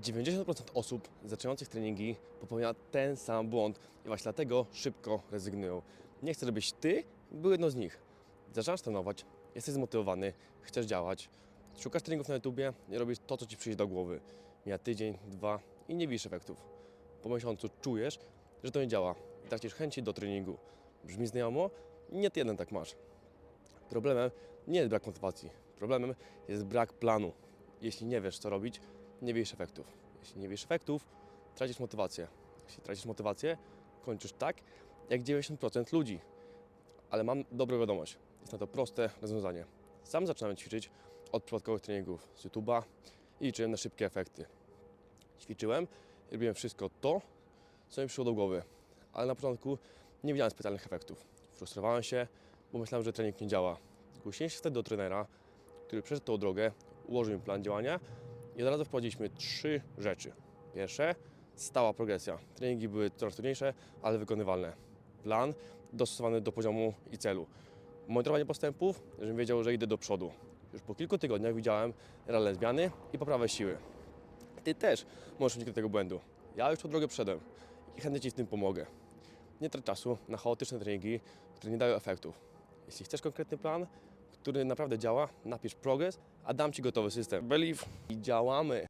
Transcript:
90% osób zaczynających treningi popełnia ten sam błąd i właśnie dlatego szybko rezygnują. Nie chcę, żebyś ty był jedną z nich. Zaczynasz trenować, jesteś zmotywowany, chcesz działać, szukasz treningów na YouTubie i robisz to, co ci przyjdzie do głowy. Mija tydzień, dwa i nie widzisz efektów. Po miesiącu czujesz, że to nie działa i tracisz chęci do treningu. Brzmi znajomo? Nie ty jeden tak masz. Problemem nie jest brak motywacji. Problemem jest brak planu. Jeśli nie wiesz, co robić, nie widzisz efektów. Jeśli nie widzisz efektów, tracisz motywację. Jeśli tracisz motywację, kończysz tak, jak 90% ludzi. Ale mam dobrą wiadomość. Jest na to proste rozwiązanie. Sam zaczynałem ćwiczyć od przypadkowych treningów z YouTube'a i liczyłem na szybkie efekty. Ćwiczyłem i robiłem wszystko to, co mi przyszło do głowy. Ale na początku nie widziałem specjalnych efektów. Frustrowałem się, bo myślałem, że trening nie działa. Zgłosiłem się wtedy do trenera, który przeszedł tą drogę, ułożył mi plan działania i od razu wprowadziliśmy trzy rzeczy. Pierwsze, stała progresja. Treningi były coraz trudniejsze, ale wykonywalne. Plan dostosowany do poziomu i celu. Monitorowanie postępów, żebym wiedział, że idę do przodu. Już po kilku tygodniach widziałem realne zmiany i poprawę siły. Ty też możesz uniknąć tego błędu. Ja już tą drogę przeszedłem i chętnie Ci w tym pomogę. Nie trać czasu na chaotyczne treningi, które nie dają efektów. Jeśli chcesz konkretny plan, który naprawdę działa, napisz progress, a dam Ci gotowy system. Believe i działamy.